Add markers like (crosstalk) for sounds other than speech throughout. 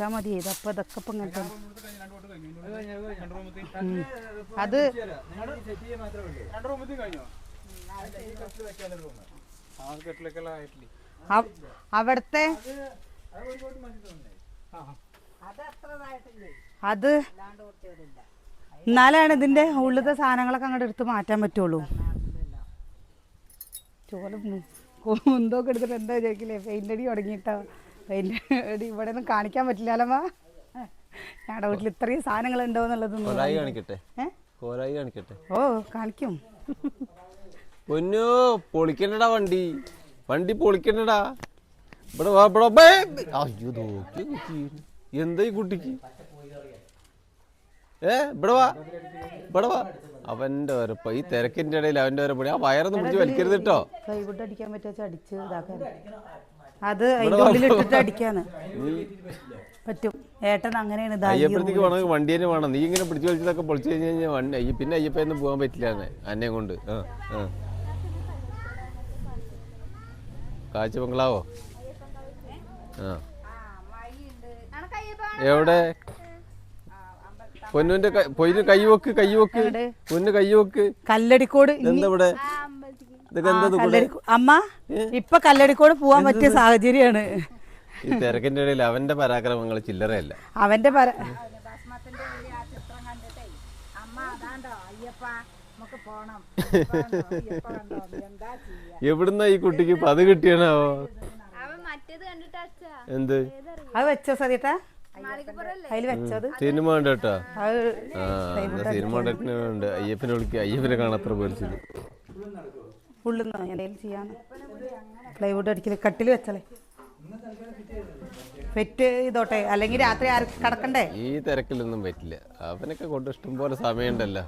അടച്ചാ മതി ഇതപ്പോ ഇതൊക്കെ ഇപ്പൊ ഇങ്ങനത്തെ. അത് അവ- അവിടത്തെ അത് എന്നാലാണ് ഇതിന്റെ ഉള്ളിലത്തെ സാധനങ്ങളൊക്കെ അങ്ങോട്ട് എടുത്ത് മാറ്റാൻ പറ്റുള്ളൂ ചോല എന്തൊക്കെ എടുത്തിട്ട് എന്താ ചോദിക്കില്ലേ പെയിന്റ് അടി തുടങ്ങിയിട്ടോ അടി ഇവിടെ ഒന്നും കാണിക്കാൻ പറ്റില്ലല്ലമ്മ ഞങ്ങളുടെ വീട്ടിൽ ഇത്രയും സാധനങ്ങൾ ഉണ്ടോ എന്നുള്ളത് കാണിക്കട്ടെ? കോരായി കാണിക്കട്ടെ? ഓ കാണിക്കും. പൊന്നു പൊളിക്കണ്ടടാ വണ്ടി. വണ്ടി പൊളിക്കണ്ടടാ. ഇവിടെ വാ ഇവിടെ അയ്യോ നോക്കി എന്താ ഈ കുട്ടിക്ക്? ഏ ഇവിടെ വാ. ഇവിടെ വാ. അവന്റെ ഒരപ്പ ഈ തിരക്കിന്റെ ഇടയിൽ അവന്റെ ഒരപ്പണി ആ വയറൊന്നും പിടിച്ച് വലിക്കരുത് കേട്ടോ. അടിക്കാൻ പറ്റുക അടിച്ച് ഇതാക്കാൻ അത് അതിന്റെ ഉള്ളിൽ ഇട്ടിട്ട് അടിക്കാന്ന്. പറ്റും. ഏട്ടൻ അങ്ങനെയാണ് അയ്യപ്പഴത്തേക്ക് വേണമെങ്കിൽ വണ്ടി തന്നെ വേണം. നീ ഇങ്ങനെ പിടിച്ചു വലിച്ചതൊക്കെ പൊളിച്ചു കഴിഞ്ഞ് കഴിഞ്ഞാൽ പിന്നെ അയ്യപ്പന്ന് പോകാൻ പറ്റില്ല എന്നെ അന്നെ കൊണ്ട്. കാഴ്ച ബംഗ്ലാവോ? ആ. എവിടെ? പൊന്നുവിന്റെ പൊയ്ന് പൊന്നു കൈ വെക്ക് കൈ വെക്ക്. എവിടെ? പൊന്നു കൈ വെക്ക്. കല്ലടിക്കോട്. എന്താ ഇവിടെ അമ്മ ഇപ്പൊ കല്ലടിക്കോട് പോവാൻ പറ്റിയ സാഹചര്യമാണ്. ഈ തിരക്കിന്റെ ഇടയിൽ അവന്റെ പരാക്രമങ്ങൾ ചില്ലറയല്ല. അവന്റെ എവിടുന്ന ഈ കുട്ടിക്ക് പത് കിട്ടിയണോ അവൻ മറ്റേത് കണ്ടിട്ട് അച്ഛാ എന്ത്? അത് വെച്ചോ സതിട്ടാ സിനിമ ഉണ്ട് കേട്ടോ ആ സിനിമ ഉണ്ട് അയ്യപ്പനെ വിളിക്കുക അയ്യപ്പനെ കാണാത്ര പോലിച്ചത് ഉള്ളുന്നോ എന്തെങ്കിലും ചെയ്യാന്ന്. പ്ലൈവുഡ് അടിക്കൽ കട്ടിൽ വെച്ചാലേ പെറ്റ് ഇതോട്ടെ. അല്ലെങ്കിൽ രാത്രി ആർക്ക് കിടക്കണ്ടേ? ഈ തിരക്കിലൊന്നും പറ്റില്ല. അവനൊക്കെ കൊണ്ട് ഇഷ്ടം പോലെ സമയമുണ്ടല്ലോ.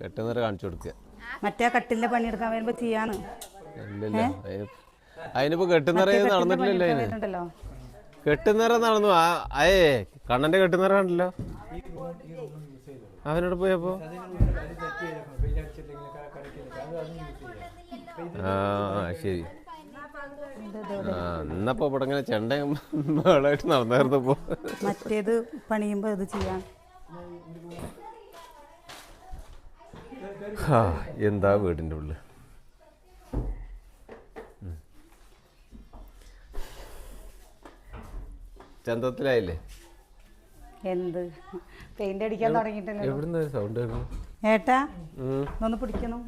കെട്ടുന്നവരെ കാണിച്ചു കൊടുക്കുക മറ്റേ കട്ടിലിന്റെ പണിയെടുക്കാൻ വരുമ്പോ ചെയ്യാന്ന്. അതിനിപ്പോ കെട്ടുന്നറ നടന്നിട്ടില്ലല്ലോ അതിന്. കെട്ടുന്നറ നടന്നു. അയേ കണ്ണന്റെ കെട്ടുന്നറ കണ്ടല്ലോ. അവനോട് പോയപ്പോ? ആ ശരി. ആ എന്നപ്പോ ഇവിടെ ഇങ്ങനെ ചെണ്ടയും മേളായിട്ട് നടന്നായിരുന്നപ്പോ മറ്റേത് പണിയുമ്പോ ഇത് ചെയ്യാൻ ഹാ, എന്താ വീടിന്റെ ഉള്ളിൽ ചന്തത്തിലായില്ലേ? എന്ത്? പെയിന്റ് അടിക്കാൻ തുടങ്ങിയിട്ടല്ലോ എവിടുന്ന സൗണ്ട് ഏട്ടാ ഒന്ന് പിടിക്കണം.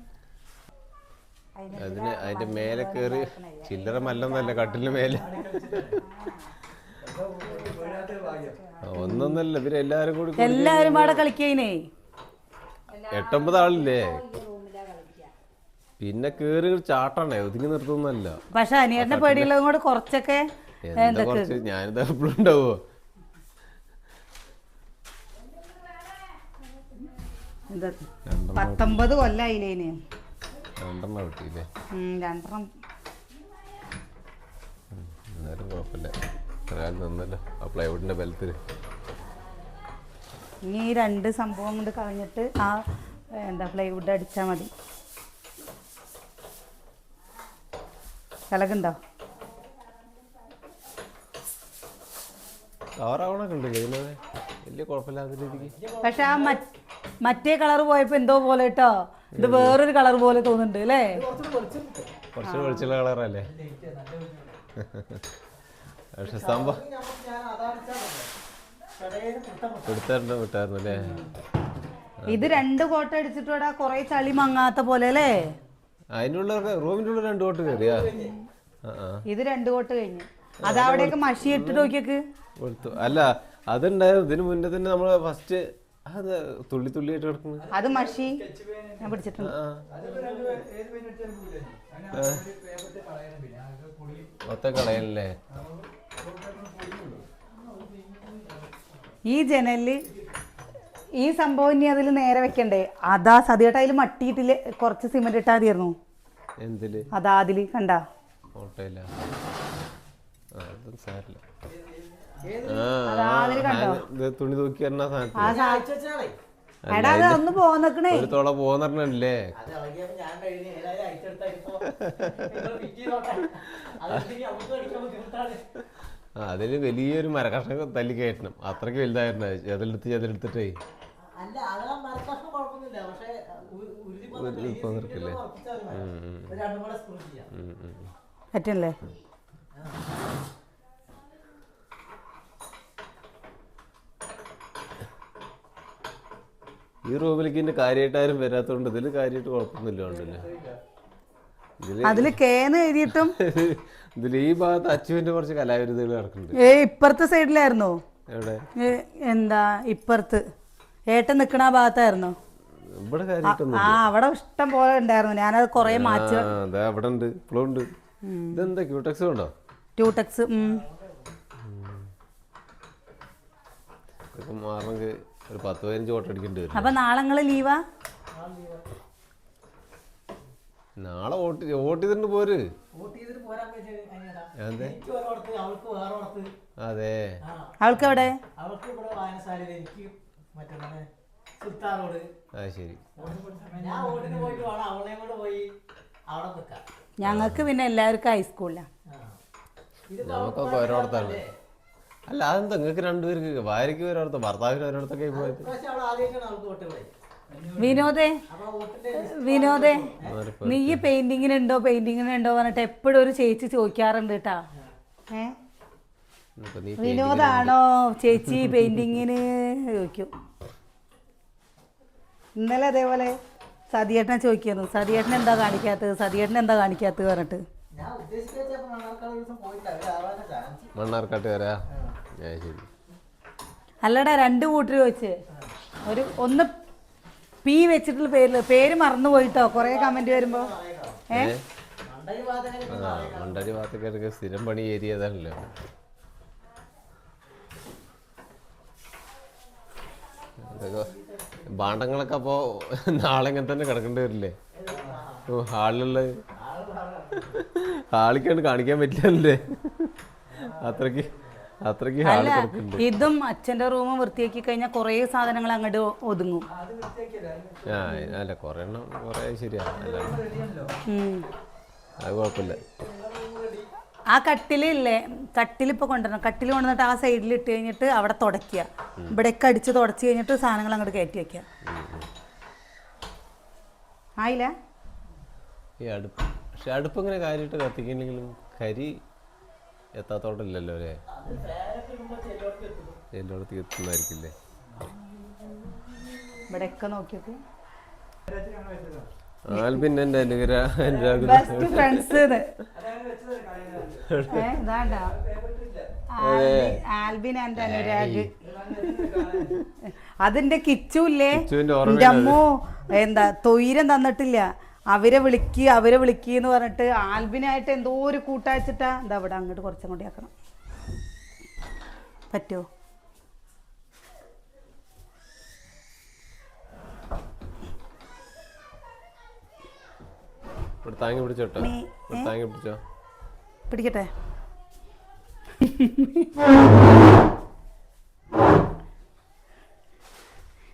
അതിന് അതിന്റെ മേലെ കയറി ചില്ലറ മല്ലൊന്നല്ല കട്ടിലിന് മേലെ. ഒന്നൊന്നല്ല പിന്നെ എല്ലാരും കൂടി എല്ലാരും അവിടെ കളിക്കേ എട്ടൊമ്പത് ആളില്ലേ? പിന്നെ കേറി ചാട്ടണേ ഒതുങ്ങി നിർത്തുന്നല്ല പക്ഷെ അനിയന്റെ പേടിയുള്ളതും കൂടെ കുറച്ചൊക്കെ എന്താ കുറച്ച്? ഞാനിത് എപ്പോഴും ഉണ്ടാവോ എന്താ പത്തൊമ്പത് കൊല്ലായില്ലേന്. രണ്ടെണ്ണം കിട്ടിയില്ലേ? രണ്ടെണ്ണം. എന്നാലും കുഴപ്പമില്ല. നിന്നല്ലോ ആ പ്ലൈവുഡിന്റെ ബലത്തിൽ ഇനി ഈ രണ്ട് സംഭവം കൊണ്ട് കളഞ്ഞിട്ട് ആ എന്താ പ്ലൈവുഡ് അടിച്ചാൽ മതി. ഇളകുണ്ടോ ഉണ്ട് വലിയ കുഴപ്പമില്ലാത്ത രീതിക്ക്. പക്ഷെ ആ മറ്റ് മറ്റേ കളർ പോയപ്പോ എന്തോ പോലെ കേട്ടോ ഇത് വേറൊരു കളർ പോലെ തോന്നുന്നുണ്ട് അല്ലേ? കുറച്ച് വെളിച്ചുള്ള കളറല്ലേ? പക്ഷെ സംഭവം എടുത്തായിരുന്നു വിട്ടായിരുന്നു അല്ലേ? ഇത് രണ്ട് കോട്ട അടിച്ചിട്ട് കൊറേ ചളി മങ്ങാത്ത പോലെ അല്ലേ? റൂമിന്റെ ഉള്ള ഉള്ളിൽ രണ്ട് കോട്ട് കയറിയാ? ഇത് രണ്ട് കോട്ട് കഴിഞ്ഞു. അതവിടെയൊക്കെ മഷി ഇട്ടിട്ട് നോക്കിയൊക്കെ. അല്ല അതുണ്ടായിരുന്നു. ഇതിന് മുന്നേ തന്നെ നമ്മൾ ഫസ്റ്റ് അത് തുള്ളി തുള്ളിയായിട്ട് കിടക്കുന്നു. അത് മഷി. ഞാൻ പിടിച്ചിട്ടുണ്ട്. മൊത്തം കളയല്ലേ? ഈ ജനലിൽ ഈ സംഭവം ഇനി അതിൽ നേരെ വെക്കണ്ടേ? അതാ സതിയേട്ട അതിൽ മട്ടിയിട്ടില്ല? കുറച്ച് സിമെന്റ് ഇട്ടാ മതിയായിരുന്നു. എന്തിൽ? അതാ അതിൽ കണ്ടാ. ഓട്ടയില്ല ആ അതും സാരില്ല തുണി തൂക്കി സാധനത്തിൽ എടാ അത് ഒന്ന് തോള പോന്നില്ലേ അതിൽ വലിയൊരു മരകഷ്ണം തല്ലി കയറ്റണം. അത്രയ്ക്ക് വലുതായിരുന്നു. ചെതിലെടുത്ത് ചെതിലെടുത്തിട്ടേ അല്ല അത് ആ മരക്കഷ്ണം കുഴപ്പമൊന്നുമില്ല പക്ഷേ ഉ- ഉരുതി ഉരുതി വന്നിട്ട് ഈ വന്നിട്ടില്ലേ? സിമെന്റ് ഉറപ്പിച്ചാൽ മതി. ഒരു രണ്ടും കൂടെ സ്ക്രൂ ചെയ്യാം ഉം, ഉം. പറ്റല്ലേ ഈ റൂമിലേക്ക് ഇതിന്റെ കാര്യമായിട്ട് ആരും വരാത്തോണ്ട് ഇതിൽ കാര്യമായിട്ട് കുഴപ്പമൊന്നുമില്ല ഉണ്ടല്ലേ അതിൽ കേന്ന് എഴുതിയിട്ടും (laughs) ഇതിൽ ഈ ഭാഗത്ത് അച്ചുവിന്റെ കുറച്ച് കലാവിരുദ്ധകൾ നടക്കുന്നുണ്ട്. ഏ ഇപ്പുറത്തെ സൈഡിലായിരുന്നോ? എവിടെ? എന്താ ഇപ്പുറത്ത്. ഏട്ടൻ നിക്കണ ആ ഭാഗത്തായിരുന്നോ? ഇവിടെ കാര്യമായിട്ടൊന്നും ആ അവിടെ ഇഷ്ടം പോലെ ഉണ്ടായിരുന്നു. ഞാനത് കുറെ മാറ്റി അവിടെ ഉണ്ട്. ഇപ്പോഴും ഉണ്ട്. ഇതെന്താ ക്യൂടെക്സ് ഉണ്ടോ? ട്യൂടെക്സ് മാറണമെങ്കിൽ ഒരു പത്ത് പതിനഞ്ച് ഓട്ടം അടിക്കേണ്ടി വരും അപ്പൊ നാളെ ലീവാ നാളെ വോട്ട് വോട്ട് ചെയ്തിട്ട് പോര് അതെ അവൾക്ക് അതെ. എവിടെ? ആ ശരി. ഞാൻ വോട്ടിന് പോയിട്ട് വേണം അവളെയും പോയി അവിടെ നിൽക്കാം. ഞങ്ങൾക്ക് പിന്നെ എല്ലാവർക്കും ഹൈസ്കൂളിലാണ് നമുക്കൊക്കെ ഓരോടത്താണ് അല്ല അതെന്താ നിങ്ങൾക്ക് രണ്ടുപേർക്ക് ഭാര്യയ്ക്ക് ഒരിടത്ത് ഭർത്താവിന് ഒരിടത്തൊക്കെ പോയത്. വിനോദേ വിനോദേ നീ പെയിന്റിങ്ങിനുണ്ടോ പെയിന്റിങ്ങിനുണ്ടോ പറഞ്ഞിട്ട് എപ്പോഴും ഒരു ചേച്ചി ചോദിക്കാറുണ്ട് കേട്ടാ വിനോദാണോ ചേച്ചി പെയിന്റിങ്ങിന്? ചോദിക്കും. ഇന്നലെ അതേപോലെ സതിയേട്ടനെ ചോദിക്കുന്നു സതിയേട്ടൻ എന്താ കാണിക്കാത്തത്? സതിയേട്ടൻ എന്താ കാണിക്കാത്തത് പറഞ്ഞിട്ട്. മണ്ണാർക്കാട്ട് വരാ? ശരി. അല്ലടാ രണ്ട് കൂട്ടർ ചോദിച്ച് ഒരു ഒന്ന് പി വെച്ചിട്ടുള്ള പേര് പേര് മറന്നു പോയിട്ടോ? കൊറേ കമന്റ് വരുമ്പോ. ഏ? മണ്ടരി ഭാഗത്തൊക്കെ ആ മണ്ടടി ഭാഗത്തൊക്കെ സ്ഥിരം പണി ഏരിയതാണല്ലോ ഭാണ്ഡങ്ങളൊക്കെ അപ്പോ നാളെ ഇങ്ങനെ തന്നെ കിടക്കേണ്ടി വരില്ലേ? ഓ ഹാളിലുള്ള ഹാളിക്കാണ്ട് കാണിക്കാൻ പറ്റില്ലല്ലേ? അത്രയ്ക്ക് അത്രയ്ക്ക് അല്ല ഇതും അച്ഛന്റെ റൂം വൃത്തിയാക്കി കഴിഞ്ഞാൽ കുറേ സാധനങ്ങൾ അങ്ങോട്ട് ഒതുങ്ങും. ആ അല്ല കുറെ എണ്ണം കുറെ ശരിയാ. അല്ല. ഉം. അത് കുഴപ്പമില്ല. ആ കട്ടിലില്ലേ കട്ടിൽ ഇപ്പൊ കൊണ്ടുവരണം. കട്ടിൽ കൊണ്ടുവന്നിട്ട് ആ സൈഡിൽ ഇട്ട് കഴിഞ്ഞിട്ട് അവിടെ തുടയ്ക്കുക. ഇവിടെയൊക്കെ അടിച്ച് തുടച്ച് കഴിഞ്ഞിട്ട് സാധനങ്ങൾ അങ്ങോട്ട് കയറ്റി വെക്കാം ആയില്ല? ഈ അടുപ്പ്. പക്ഷെ അടുപ്പ് ഇങ്ങനെ കാര്യമായിട്ട് കത്തിക്കുന്നെങ്കിലും കരി എത്താത്തോട്ടില്ലല്ലോ അല്ലേ? എല്ലായിടത്തും എത്തുന്നതായിരിക്കില്ലേ? ഇവിടെയൊക്കെ നോക്കിയൊക്കെ. ആൽബിൻ എന്റെ അനുഗ്രഹ ആൽബിൻ അനുരാഗ്. അതിന്റെ കിച്ചുല്ലേ? അമ്മോ എന്താ തൊയിരം തന്നിട്ടില്ല. അവരെ വിളിക്ക് അവരെ വിളിക്ക് എന്ന് പറഞ്ഞിട്ട് ആൽബിനായിട്ട് എന്തോ ഒരു കൂട്ടാച്ചിട്ടാ എന്താ ഇവിടെ അങ്ങോട്ട് കുറച്ചും കൂടി ആക്കണം. പറ്റുമോ പിടിക്കട്ടെ.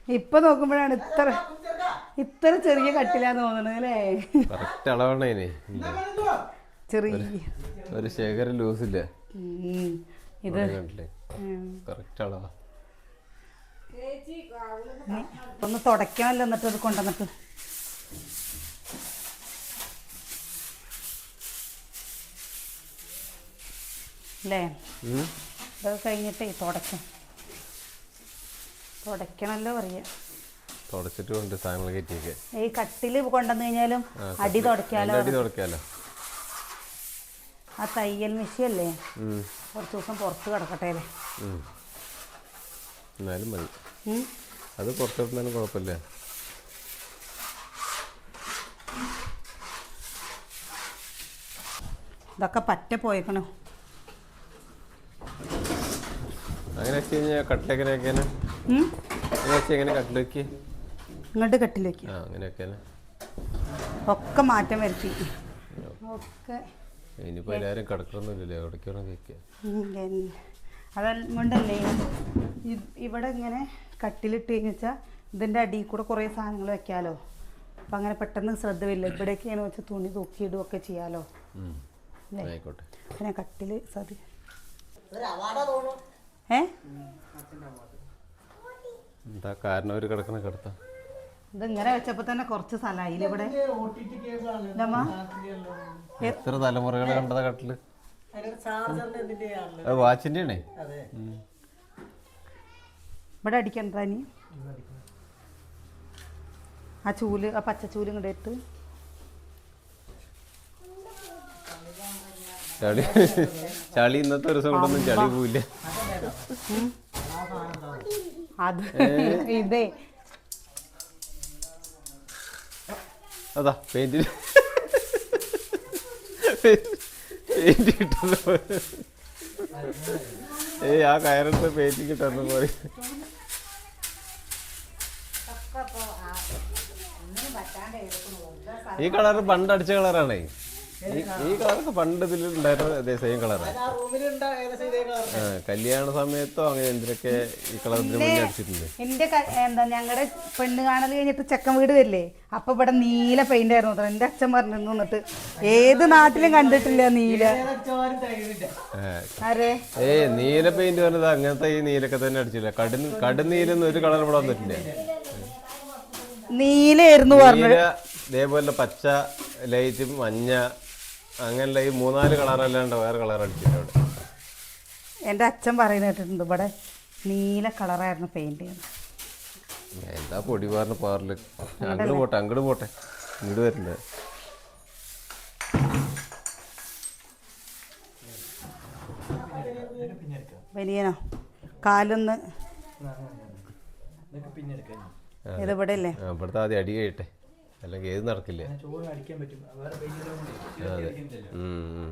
ഇപ്പൊ നോക്കുമ്പോഴാണ് ഇത്ര ഇത്ര ചെറിയ കട്ടിലാന്ന് തോന്നണത് അല്ലേ? കറക്റ്റ് ചെറിയ ഒരു ശേഖരം ലൂസ് ഇല്ല? ഇത്. കറക്റ്റ് അളവാ. ഒന്ന് തുടക്കാമല്ലോ എന്നിട്ട് അത് കൊണ്ടുവന്നിട്ട്. അല്ലേ. ഇതൊക്കെ കഴിഞ്ഞിട്ടേ തുടയ്ക്കാം. തുടക്കണല്ലോ പറയാ. തുടച്ചിട്ട് കൊണ്ട് സാധനങ്ങൾ കയറ്റിയൊക്കെ ഈ കട്ടിൽ കൊണ്ടുവന്നു കഴിഞ്ഞാലും അടി തുടക്കാലോ അടി തുടക്കാലോ ആ തയ്യൽ മെഷീനല്ലേ ഉം. കുറച്ച് ദിവസം പുറത്ത് കിടക്കട്ടെ അല്ലേ. എന്നാലും മതി? അത് പുറത്തിരുന്നാലും കുഴപ്പമില്ല ഇതൊക്കെ പറ്റ പോയേക്കണോ അങ്ങനെ വെച്ച് കഴിഞ്ഞാൽ ഉം? അങ്ങനെ വെച്ച് എങ്ങനെ കട്ടിലേക്ക് ഇങ്ങോട്ട് കട്ടിലേക്ക്. ആ അങ്ങനെ വെക്കാനെ ഒക്കെ മാറ്റം വരുത്തി. ഒക്കെ. ഇനിയിപ്പോൾ എല്ലാവരും കിടക്കണമെന്നില്ലല്ലോ കഴിക്കുക അതുകൊണ്ടല്ലേ ഇവിടെ ഇങ്ങനെ കട്ടിലിട്ട് കഴിഞ്ഞാൽ ഇതിന്റെ അടിയിൽ കൂടെ കുറേ സാധനങ്ങൾ വെക്കാലോ. അപ്പം അങ്ങനെ പെട്ടെന്ന് ശ്രദ്ധ വരില്ല. ഇവിടേക്കാണ് വെച്ചാൽ തുണി തൂക്കിയിടുകയൊക്കെ ചെയ്യാലോ. ഉം. അല്ലേ? ആയിക്കോട്ടെ. പിന്നെ കട്ടിൽ സതി. ഒരു അവാർഡാ തോന്നുന്നു. ഏ? എന്താ കാരണം ഒരു കിടക്കണ കിടത്ത? ഇത് ഇങ്ങനെ വെച്ചപ്പോ തന്നെ കുറച്ച് സ്ഥലമായില്ലേ ഇവിടെ? എത്ര തലമുറകൾ കണ്ടതാ കട്ടിൽ? വാച്ചിന്റെ ആണേ ഇവിടെ അടിക്കണ്ട നീ ആ ചൂൽ ആ പച്ച ചൂൽ ഇങ്ങോട്ട് ഇട്ട്. ചളി ചളി ഇന്നത്തെ ഒരു ദിവസം കൊണ്ടൊന്നും ചളി പോവില്ല. അത് ഇതേ. അതാ പെയിന്റ് പെയിന്റ് കിട്ടുന്നു ഏയ് ആ കയറത്ത് പെയിന്റ് കിട്ടുന്നു പോലെ ഈ കളർ പണ്ടടിച്ച കളറാണേ. ഈ കളറൊക്കെ പണ്ട് ഇതിൽ ഉണ്ടായിരുന്ന അതേ സെയിം കളറാണ് കല്യാണ സമയത്തോ അങ്ങനെ എന്തിനൊക്കെ ഈ കളർ അടിച്ചിട്ടുണ്ട്? എന്റെ എന്താ ഞങ്ങളുടെ പെണ്ണ് കാണൽ കഴിഞ്ഞിട്ട് ചെക്കൻ വീട് വരില്ലേ? അപ്പൊ ഇവിടെ നീല പെയിന്റ് ആയിരുന്നു അത്ര എന്റെ അച്ഛൻ പറഞ്ഞു എന്നിട്ട് ഏത് നാട്ടിലും കണ്ടിട്ടില്ല നീല. ഏ നീല പെയിന്റ് പറഞ്ഞത് അങ്ങനത്തെ ഈ നീലൊക്കെ തന്നെ അടിച്ചില്ല? കടു കടുനീലെന്ന് ഒരു കളർ ഇവിടെ വന്നിട്ടില്ല. നീലയായിരുന്നു പറഞ്ഞത്. ഇതേപോലെ പച്ച ലൈറ്റും മഞ്ഞ അങ്ങനെയുള്ള ഈ മൂന്നാൽ കളറല്ലാണ്ട് വേറെ കളർ അടിച്ചില്ല അവിടെ എന്റെ അച്ഛൻ പറയുന്ന കേട്ടിട്ടുണ്ട് ഇവിടെ നീല കളറായിരുന്നു പെയിന്റ് എന്താ പൊടി പാറിന് പാറിൽ അങ്ങോട്ട് പോട്ടെ അങ്ങോട്ട് പോട്ടെ. ഇങ്ങോട്ട് വരില്ല? വലിയനോ കാലൊന്ന്. ഇതിവിടെ ഇത് ഇവിടെ അല്ലേ ഇവിടുത്തെ ആദ്യം അടി കഴിയട്ടെ. അല്ലെങ്കിൽ ഏത് നടക്കില്ല. ചോറ് അടിക്കാൻ പറ്റും. വേറെ പെയിന്റ് ഉം, ഉം.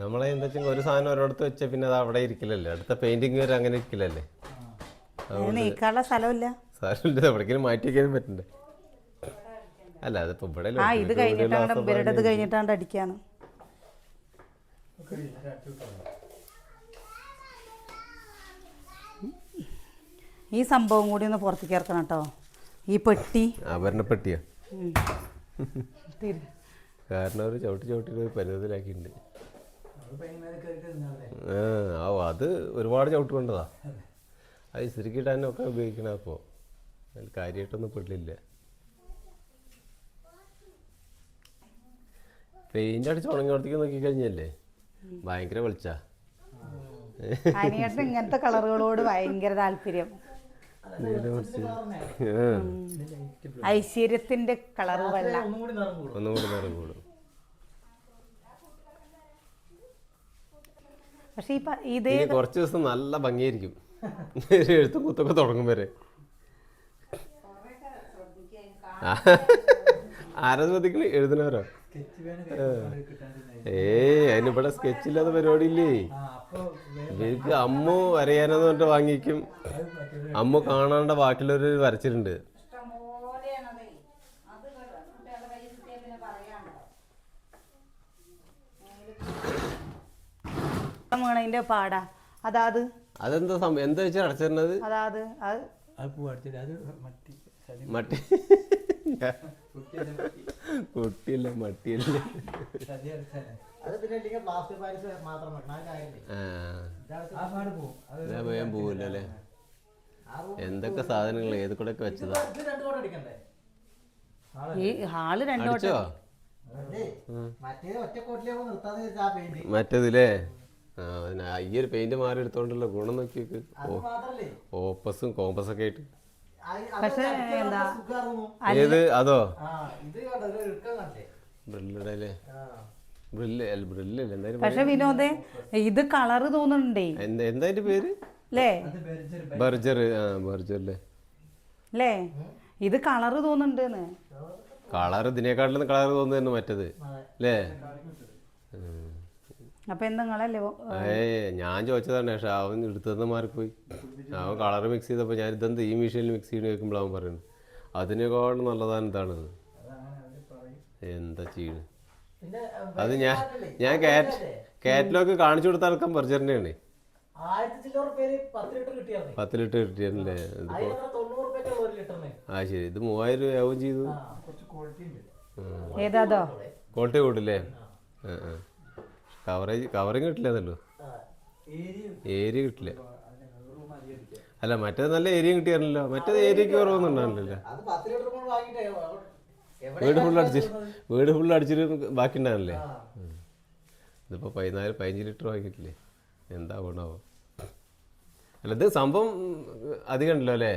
നമ്മളെ എന്താ വെച്ചാൽ ഒരു സാധനം ഒരിടത്ത് വെച്ച പിന്നെ അത് അവിടെ ഇരിക്കില്ലല്ലേ അടുത്ത പെയിന്റിങ് വരെ അങ്ങനെ ഇരിക്കില്ലല്ലേ നീക്കാനുള്ള സ്ഥലമില്ല. മാറ്റി വയ്ക്കാനും പറ്റണ്ടേ? അല്ല അതിപ്പോ ഇവിടെ ആ ഇത് കഴിഞ്ഞിട്ടാണ് ഇവരുടെ ഇത് കഴിഞ്ഞിട്ടാണ് അടിക്കാണ് ഈ സംഭവം കൂടി ഒന്ന് പുറത്തേക്ക് ഇറക്കണം കേട്ടോ. ഈ പെട്ടി. ആഭരണ പെട്ടിയാ. തിരി- കാരണം അവർ ചവിട്ടി ചവിട്ടി ഒരു പരുവത്തിലാക്കിയിട്ടുണ്ട് ആ അത് ഒരുപാട് ചവിട്ടി കൊണ്ടതാ. അത് ഇസ്തിരിക്കിട്ടാനൊക്കെ ഉപയോഗിക്കണ അപ്പോൾ അതിൽ കാര്യമായിട്ടൊന്നും പെട്ടില്ല പെയിന്റ് അടിച്ച് ഉണങ്ങിയോടത്തേക്ക് നോക്കി കഴിഞ്ഞല്ലേ? ഭയങ്കര വെളിച്ചാ. ഇങ്ങനത്തെ കളറുകളോട് ഭയങ്കര താല്പര്യം. ഐശ്വര്യത്തിന്റെ കളറ് വെള്ള ഒന്നും കൂടി നിറം കൂടും. ഒന്നും കൂടി നേരം കൂടും. പക്ഷെ ഇതേ കുറച്ച് ദിവസം നല്ല ഭംഗിയായിരിക്കും. എഴുത്തും കുത്തൊക്കെ തുടങ്ങും വരെ. ആരാ ശ്രദ്ധിക്കണേ എഴുതുന്നവരോ? ഏയ് അതിനിവിടെ സ്കെച്ച് പരിപാടി അപ്പൊ ഇവർക്ക് അമ്മു വരയാനെന്ന് പറഞ്ഞിട്ട് വാങ്ങിക്കും. അമ്മു കാണാണ്ട ബാക്കിയുള്ളവർ വരച്ചിട്ടുണ്ട്. വീണതിന്റെ പാടാ. അതാത്. അതെന്താ എന്താ വെച്ചാൽ അടച്ചിരുന്നത്? അതാത്. അത് അത് അത് മട്ടി മട്ടി കുട്ടിയല്ല മട്ടിയല്ല. വേഗം പോവില്ല അല്ലേ എന്തൊക്കെ സാധനങ്ങൾ ഏത് കൂടെ ഒക്കെ വെച്ചതാ? ഈ ഹാൾ രണ്ടോ മറ്റേതില്ലേ ആ. ഈ ഒരു പെയിന്റ് മാറി എടുത്തോണ്ടല്ലോ ഗുണം നോക്കി നോക്ക് അത് മാത്രല്ലേ? ഓപ്പസും കോമ്പസൊക്കെ ആയിട്ട്. പക്ഷേ എന്താ? ഏത്? അതോ? ആ ഇത് കണ്ടോ? ഒരു ഇറുക്കം കണ്ടേ? ആ. ബ്രില്ല് അല്ല ബ്രില്ലല്ല. എന്തായാലും പക്ഷെ വിനോദേ ഇത് കളറ് തോന്നുന്നുണ്ടേ. എന്താ അതിന്റെ പേര്? അല്ലേ ബർജർ ആ ബർജർ അല്ലേ അല്ലേ ഇത് കളറ് തോന്നുന്നുണ്ട് കളർ ഇതിനേക്കാട്ടിലും കളർ തോന്നുന്നു മറ്റേത്. അല്ലേ. അപ്പൊ എന്താ നിങ്ങളല്ലേ ഞാൻ ചോദിച്ചതാണ് പക്ഷെ അവൻ എടുത്തതെന്ന് മാറിപ്പോയി. അവൻ കളർ മിക്സ് ചെയ്തപ്പോൾ ഞാൻ ഇതെന്ത് ഈ മെഷീനിൽ മിക്സ് ചെയ്യണ കേൾക്കുമ്പോൾ അവൻ പറയുന്നു അതിനേക്കാളും നല്ലതാണ് ഇതാണെന്ന് എന്താ ചെയ്യണ്? അത് ഞാൻ ഞാൻ കാറ്റ് കാറ്റലോഗ് കാണിച്ചു കൊടുത്ത ആൾക്കാൻ പേര് പത്ത് ലിറ്റർ കിട്ടിയല്ലേ ആ ശരി. ഇത് മൂവായിരം രൂപയാവും ചെയ്തു കുറച്ച് ക്വാളിറ്റി ഉണ്ട്. ആ. ആ കൂട്ടില്ലേ കവറേജ് കവറിങ് കിട്ടില്ല എന്നല്ലോ ഏരിയ കിട്ടില്ല. അല്ല മറ്റേത് നല്ല ഏരിയ കിട്ടിയാണല്ലോ മറ്റേത് ഏരിയക്ക് കുറവൊന്നും അത് പത്ത് ലിറ്റർ കൊണ്ട് എവിടെ വീട് ഫുള്ള് അടിച്ച് വീട് ഫുൾ അടിച്ചിട്ട് ബാക്കി ഉണ്ടാവില്ലേ? ഇതിപ്പോൾ പതിനാല് പതിനഞ്ച് ലിറ്റർ വാങ്ങിയിട്ടില്ലേ? എന്താ ഗുണാവോ? അല്ല ഇത് സംഭവം അധികം ഉണ്ടല്ലോ അല്ലേ?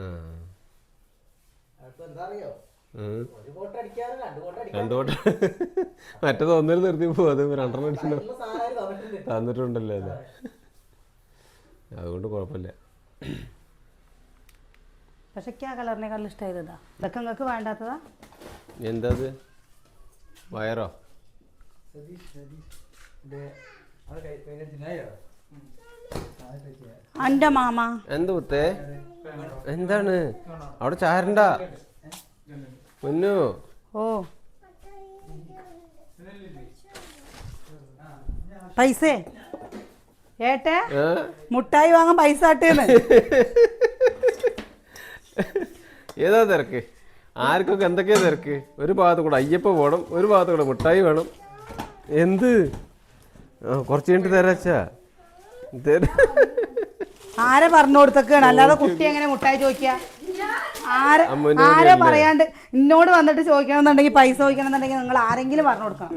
ആ. ഒരു കോട്ട അടിക്കാറ് രണ്ട് കോട്ട വട്ടം മറ്റേത് ഒന്നിൽ നിർത്തി പോകും അത് രണ്ടെണ്ണം തന്നിട്ടുണ്ട് തന്നിട്ടുണ്ടല്ലോ അല്ലേ അതുകൊണ്ട് കുഴപ്പമില്ല. പക്ഷെ എനിക്ക് ആ കളറിനേക്കാളും ഇഷ്ടമായതാ ഇതൊക്കെ നിങ്ങൾക്ക് വേണ്ടാത്തതാ? എന്താ വയറോ? മാമ. എന്ത് കുത്തേ? എന്താണ്? അവിടെ ചാരണ്ട? പൊന്നു ഓ. പൈസേ? ഏട്ടേ? മുട്ടായി വാങ്ങാൻ പൈസ ആട്ടേന്ന്. ഏതാ തിരക്ക്? ആർക്കൊക്കെ എന്തൊക്കെയാ തിരക്ക്? ഒരു ഭാഗത്ത് കൂടെ അയ്യപ്പ പോകണം ഒരു ഭാഗത്ത് കൂടെ മുട്ടായി വേണം. എന്ത്? കുറച്ച് കഴിഞ്ഞിട്ട് തരാച്ചാ ആരെ പറഞ്ഞു കൊടുത്തേക്കാണ്? അല്ലാതെ കുട്ടി എങ്ങനെ മുട്ടായി ചോദിക്കുക ആരെ പറയാണ്ട് എന്നോട് വന്നിട്ട് ചോദിക്കണമെന്നുണ്ടെങ്കിൽ പൈസ ചോദിക്കണമെന്നുണ്ടെങ്കിൽ നിങ്ങൾ ആരെങ്കിലും പറഞ്ഞു കൊടുക്കണം.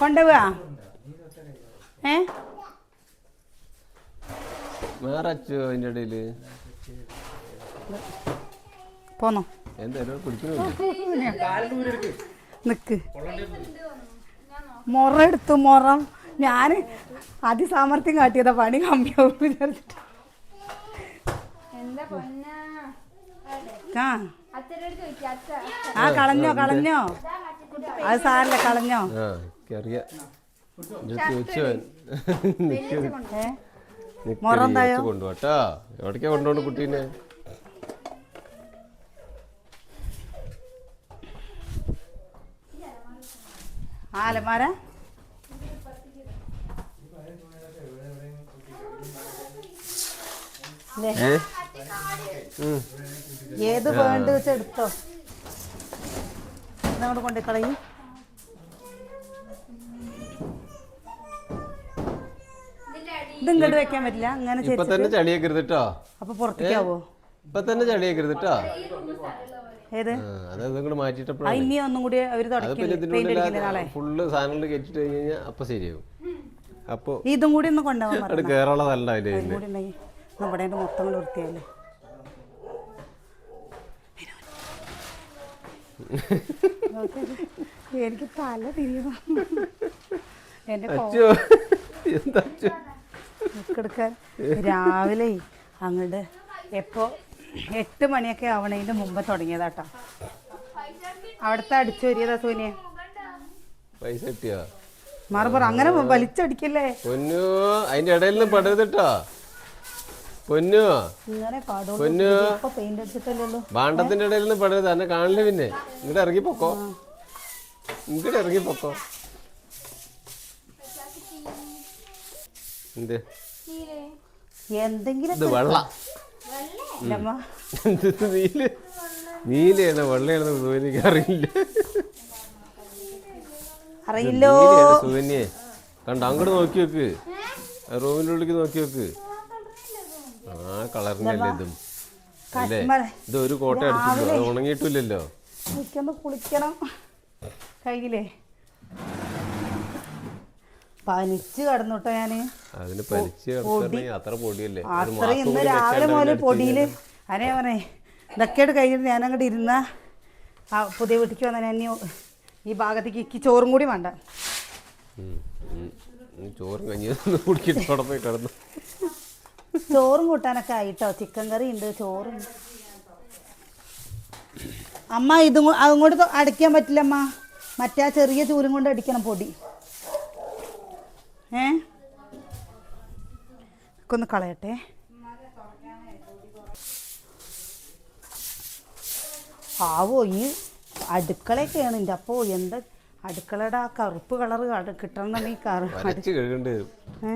കൊണ്ടുപോവാ. ഏ? വേറച്ചു അതിന്റെ ഇടയിൽ പോന്നോ. എന്തായാലും പിടിക്കണില്ല? നിക്ക്. മുറ എടുത്തു മുറ. ഞാൻ അതിസാമർത്ഥ്യം കാട്ടിയതാ പണി കമ്മിയാവും വിചാരിച്ചിട്ട്. ആ ആ കളഞ്ഞോ കളഞ്ഞോ? അത് സാറില്ല കളഞ്ഞോ? എനിക്കറിയാം? കൊണ്ടുപോട്ടോ എവിടേക്കാ കൊണ്ടുപോകണ്ട കുട്ടീനെ? ആലമാര? ഏ. ഏത് വേണ്ട വെച്ചെടുത്തോ ഇതങ്ങോട്ട് കൊണ്ടേ കളയും. ഇത് ഇങ്ങോട്ട് വെക്കാൻ പറ്റില്ല. അങ്ങനെ ഇപ്പൊ തന്നെ ചളിയേക്കരുത് കേട്ടോ അപ്പൊ പുറത്തേക്കാവോ ഇപ്പൊ തന്നെ ചളിയേക്കരുത് കേട്ടോ ഏത്? ഇനി ഒന്നും കൂടി അവർ ഫുള്ള് സാധനങ്ങൾ കയറ്റിട്ട് കഴിഞ്ഞാൽ അപ്പൊ ശരിയാവും. അപ്പൊ ഇതും കൂടി ഒന്ന് കൊണ്ടുപോകാൻ ഉണ്ടെങ്കിൽ നമ്മുടെ മൊത്തം കൂടെ എനിക്ക് തല എന്റെ എടുക്കാൻ രാവിലെ അങ്ങോട്ട് എപ്പോ എട്ട് മണിയൊക്കെ ആവണതിന്റെ മുമ്പ് തുടങ്ങിയതാട്ടോ. അവിടുത്തെ അടിച്ചു വരിയതാ സോനിയ. പൈസ മറുപറ അങ്ങനെ വലിച്ചടിക്കല്ലേ? അതിന്റെ ഇടയിൽ നിന്ന് പൊന്നു. പൊന്നു. ഭാണ്ഡത്തിന്റെ ഇടയിൽ നിന്ന് പെടരുത് എന്നെ കാണില്ല പിന്നെ. ഇങ്ങോട്ട് ഇറങ്ങി പൊക്കോ ഇങ്ങോട്ട് ഇറങ്ങി പൊക്കോ എന്ത്? എന്തെങ്കിലും ഇത് വെള്ള. നീൽ? നീലയാണ് വെള്ളയാണെന്ന് സുവനിക്ക് അറിയില്ല. അറിയില്ലോ സുവന്യെ കണ്ട അങ്ങോട്ട് നോക്കി വെക്ക്. റൂമിന്റെ ഉള്ളിലേക്ക് നോക്കി വെക്ക്. ആ ഇതും? അല്ലേ? ഇത് ഒരു കോട്ട അടിച്ചില്ലോ അത് ഉണങ്ങിയിട്ടില്ലല്ലോ? എനിക്കൊന്ന് കുളിക്കണം. കയ്യിലേ. പനിച്ച് കിടന്നുട്ടോ ഞാൻ. അതിന് അത്ര പൊടിയല്ലേ? ഇന്ന് രാവിലെ വെച്ചാണ്ട് മുതൽ അടിച്ച് പൊടിയിൽ കഴിഞ്ഞാൽ അനേ പറഞ്ഞേ ഇതൊക്കെയായിട്ട് കഴിഞ്ഞിട്ട് ഞാൻ അങ്ങോട്ട് ഇരുന്ന ആ പുതിയ വീട്ടിലേക്ക് വന്നാൽ ഞാൻ ഈ ഭാഗത്തേക്ക് ചോറും കൂടി വേണ്ട. ചോറും കഞ്ഞിയൊന്നും കുടിക്കിട്ട് കിടന്നു. ചോറും കൂട്ടാനൊക്കെ ആയിട്ടോ? ചിക്കൻ കറി ഉണ്ട് ചോറും. അമ്മ ഇതും അതുകൊണ്ട് അതും അടിക്കാൻ പറ്റില്ല അമ്മ. മറ്റേ ആ ചെറിയ ചൂലും കൊണ്ട് അടിക്കണം പൊടി. ഏ? ഒന്ന് കളയട്ടെ. ആവോ ഈ അടുക്കളയൊക്കെയാണ് എന്റെ അപ്പോൾ എന്താ അടുക്കളയുടെ ആ കറുപ്പ് കളർ കിട്ടണമെന്നുണ്ടെങ്കിൽ കറ വരച്ച് കഴുകേണ്ടി വരും. ഏ?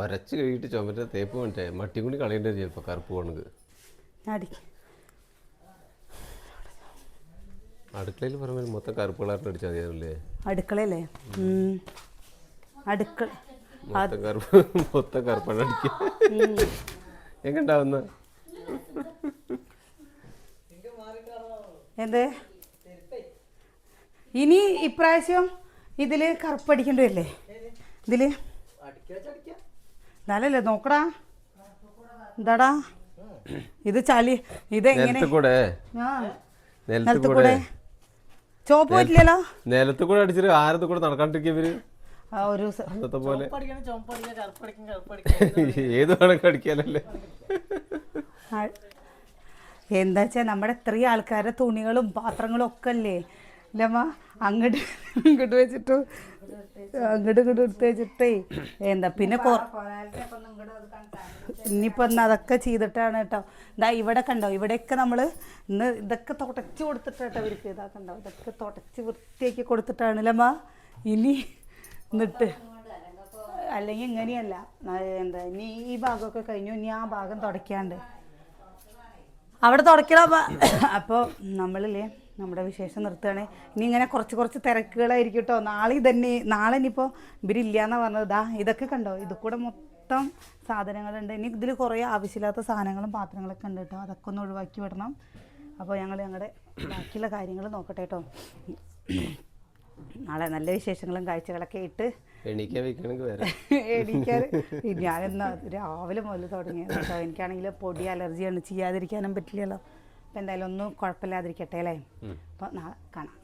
ഒരച്ച് കഴുകിയിട്ട് ചുമറ്റ തേപ്പ് മറ്റേ മട്ടി കൂടി കളയേണ്ടി വരും ചിലപ്പോൾ കറുപ്പ് പോണത്. അടുക്കളയിൽ പറഞ്ഞ മൊത്തം കറുപ്പ് കളറിന് അടിച്ചാൽ മതിയാവില്ലേ അടുക്കളയില്ലേ? അടുക്കള മൊത്തം കറുപ്പ് മൊത്തം കറുപ്പാണ് അടിക്കുക. എങ്ങണ്ടാവുന്ന എന്തേ? ഇനി ഇപ്രാവശ്യം ഇതിൽ കറുപ്പടിക്കേണ്ടതല്ലേ ഇതിൽ അടിക്കുക. എന്നാലല്ലേ നോക്കടാ. എന്താടാ? ഇത് ചളി ഇത് എങ്ങനെ? കൂടെ നിലത്ത് കൂടെ ചോപ്പ് പറ്റില്ലല്ലോ? നിലത്ത് കൂടെ അടിച്ചിട്ട് ആരത്ത് കൂടെ നടക്കാണ്ടിരിക്കുക ഇവർ ഒരു അന്നത്തെ പോലെ. (laughs) ഏത് അടിക്കാനല്ലേ? എന്താ നമ്മുടെ ഇത്രയും ആൾക്കാരുടെ തുണികളും പാത്രങ്ങളും ഒക്കെ അല്ലേ? അല്ലമ്മ അങ്ങോട്ട് ഇങ്ങോട്ട് വെച്ചിട്ട്. അങ്ങോട്ട് ഇങ്ങോട്ട് എടുത്ത് വെച്ചിട്ടേ. എന്താ പിന്നെ കൊ ഇനിയിപ്പോൾ അതൊക്കെ ചെയ്തിട്ടാണ് കേട്ടോ. ഇതാ ഇവിടെ കണ്ടോ ഇവിടെയൊക്കെ നമ്മൾ ഇന്ന് ഇതൊക്കെ തുടച്ച് കൊടുത്തിട്ട് കേട്ടോ ഇവർക്ക് ഇതാ കണ്ടോ ഇതൊക്കെ തുടച്ച് വൃത്തിയാക്കി കൊടുത്തിട്ടാണ് അല്ലമ്മ ഇനി എന്നിട്ട് അല്ലെങ്കിൽ ഇങ്ങനെയല്ല എന്താ ഇനി ഈ ഭാഗമൊക്കെ കഴിഞ്ഞു ഇനി ആ ഭാഗം തുടയ്ക്കാണ്ട്. അവിടെ തുടയ്ക്കണം അപ്പോൾ നമ്മളില്ലേ നമ്മുടെ വിശേഷം നിർത്തുകയാണ്. ഇനി ഇങ്ങനെ കുറച്ച് കുറച്ച് തിരക്കുകളായിരിക്കും കേട്ടോ. നാളെ ഇതന്നെ നാളെ ഇനിയിപ്പോൾ ഇവരില്ലാന്നാ പറഞ്ഞത്. ഇതാ ഇതൊക്കെ കണ്ടോ? ഇത് കൂടെ മൊത്തം സാധനങ്ങളുണ്ട്. ഇനി ഇതിൽ കുറേ ആവശ്യമില്ലാത്ത സാധനങ്ങളും പാത്രങ്ങളൊക്കെ ഉണ്ട് കേട്ടോ. അതൊക്കെ ഒന്ന് ഒഴിവാക്കി വിടണം. അപ്പോൾ ഞങ്ങൾ ഞങ്ങളുടെ ബാക്കിയുള്ള കാര്യങ്ങൾ നോക്കട്ടെ കേട്ടോ. നാളെ നല്ല വിശേഷങ്ങളും കാഴ്ചകളൊക്കെ ഇട്ട് എണീക്കാൻ (laughs) ഞാനെന്നാ വരാം. എണീക്കാൻ ഞാനിന്ന് രാവിലെ മുതൽ തുടങ്ങിയത് കേട്ടോ. എനിക്കാണെങ്കിൽ പൊടി അലർജിയാണ്. ചെയ്യാതിരിക്കാനും പറ്റില്ലല്ലോ. അപ്പം എന്തായാലും ഒന്നും കുഴപ്പമില്ലാതിരിക്കട്ടെ അല്ലേ? അപ്പോൾ നാളെ കാണാം.